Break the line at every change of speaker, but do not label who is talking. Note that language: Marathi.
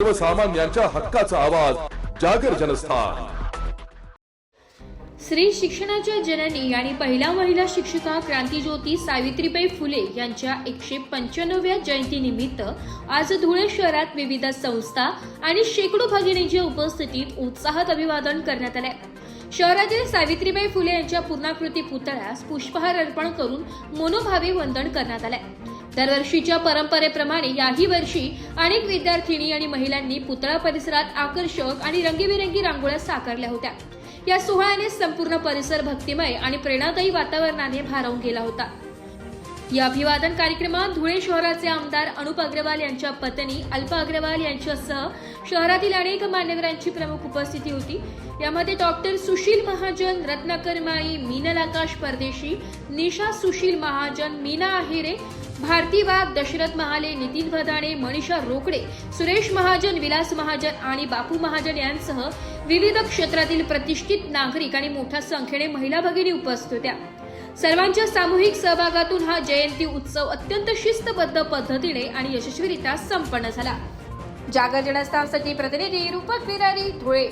सर्वसामान्यांच्या हक्काचा आवाज जागर जनस्थान.
स्त्री शिक्षणाच्या जननी आणि पहिल्या महिला शिक्षिका क्रांतीज्योती सावित्रीबाई फुले यांच्या एकशे पंच्याण्णव्या जयंतीनिमित्त आज धुळे शहरात विविध संस्था आणि शेकडो भगिनींच्या उपस्थितीत उत्साहात अभिवादन करण्यात आले शहरातील सावित्रीबाई फुले यांच्या पूर्णाकृती पुतळ्यास पुष्पहार अर्पण करून मनोभावे वंदन करण्यात आले दरवर्षीच्या परंपरेप्रमाणे याही वर्षी अनेक विद्यार्थिनी आणि महिलांनी पुतळा परिसरात आकर्षक आणि रंगीबेरंगी रांगोळ्या साकारल्या होत्या. या सोहळ्याने संपूर्ण परिसर भक्तिमय आणि प्रेरणादायी वातावरणाने भारावून गेला होता. या अभिवादन कार्यक्रमात धुळे शहराचे आमदार अनुप अग्रवाल यांच्या पत्नी अल्पा अग्रवाल यांच्यासह शहरातील अनेक मान्यवरांची प्रमुख उपस्थिती होती. यामध्ये डॉक्टर सुशील महाजन रत्नाकर माळी मीनल आकाश परदेशी निशा सुशील महाजन मीना आहिरे भारती वाघ दशरथ महाले नितीन भदाणे मनीषा रोकडे सुरेश महाजन विलास महाजन आणि बापू महाजन यांसह विविध क्षेत्रातील प्रतिष्ठित नागरिक आणि मोठ्या संख्येने महिला भगिनी उपस्थित होत्या. सर्वांच्या सामूहिक सहभागातून हा जयंती उत्सव अत्यंत शिस्तबद्ध पद्धतीने आणि यशस्वीरित्या संपन्न झाला. जागर जनस्थानसाठी प्रतिनिधी रूपक बिरारी धुळे.